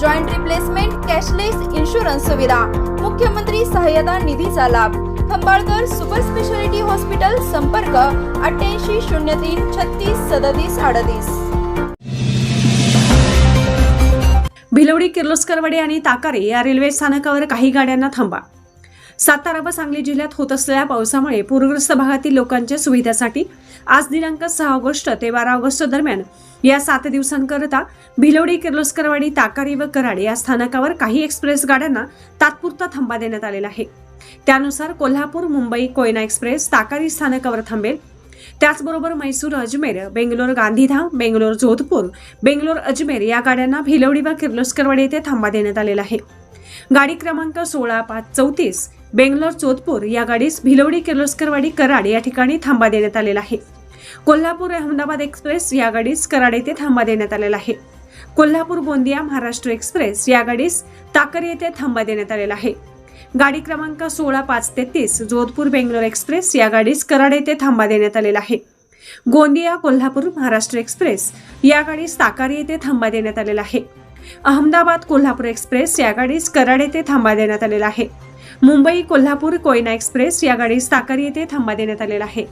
joint replacement cashless insurance सुविधा मुख्यमंत्री सहाय्यता निधीचा लाभ. खंबाळकर सुपर स्पेशालिटी हॉस्पिटल संपर्क अठ्ठ्याऐंशी शून्य तीन छत्तीस सदतीस अडतीस. भिलवडी किर्लोस्करवाडी आणि ताकारे या रेल्वे स्थानकावर काही गाड्यांना थांबा. सातारा व सांगली जिल्ह्यात होत असलेल्या पावसामुळे पूरग्रस्त भागातील लोकांच्या सुविधेसाठी आज दिनांक सहा ऑगस्ट ते बारा ऑगस्ट दरम्यान या सात दिवसांकरता भिलोडी किर्लोस्करवाडी ताकारी व कराड या स्थानकावर काही एक्सप्रेस गाड्यांना तात्पुरता थांबा देण्यात आलेला आहे. त्यानुसार कोल्हापूर मुंबई कोयना एक्सप्रेस ताकारी स्थानकावर थांबेल. त्याचबरोबर मैसूर अजमेर बेंगलोर गांधीधाम बेंगलोर जोधपूर बेंगलोर अजमेर या गाड्यांना भिलवडी व किर्लोस्करवाडी येथे थांबा देण्यात आलेला आहे. गाडी क्रमांक सोळा पाच चौतीस बेंगलोर जोधपूर या गाडीस भिलवडी किर्लोस्करवाडी कराड या ठिकाणी थांबा देण्यात आलेला आहे. कोल्हापूर अहमदाबाद एक्सप्रेस या गाडीस कराड येथे थांबा देण्यात आलेला आहे. कोल्हापूर गोंदिया महाराष्ट्र एक्सप्रेस या गाडीस ताकर येथे थांबा देण्यात आलेला आहे. गाडी क्रमांक सोळा पाच तेहतीस जोधपूर बेंगलोर एक्सप्रेस या गाडीस कराड येथे थांबा देण्यात आलेला आहे. गोंदिया कोल्हापूर महाराष्ट्र एक्सप्रेस या गाडीस ताकारी येथे थांबा देण्यात आलेला आहे. अहमदाबाद कोल्हापूर एक्सप्रेस या गाडीस कराड येथे थांबा देण्यात आलेला आहे. मुंबई कोल्हापूर कोयना एक्सप्रेस या गाडीस ताकारी येथे थांबा देण्यात आलेला आहे.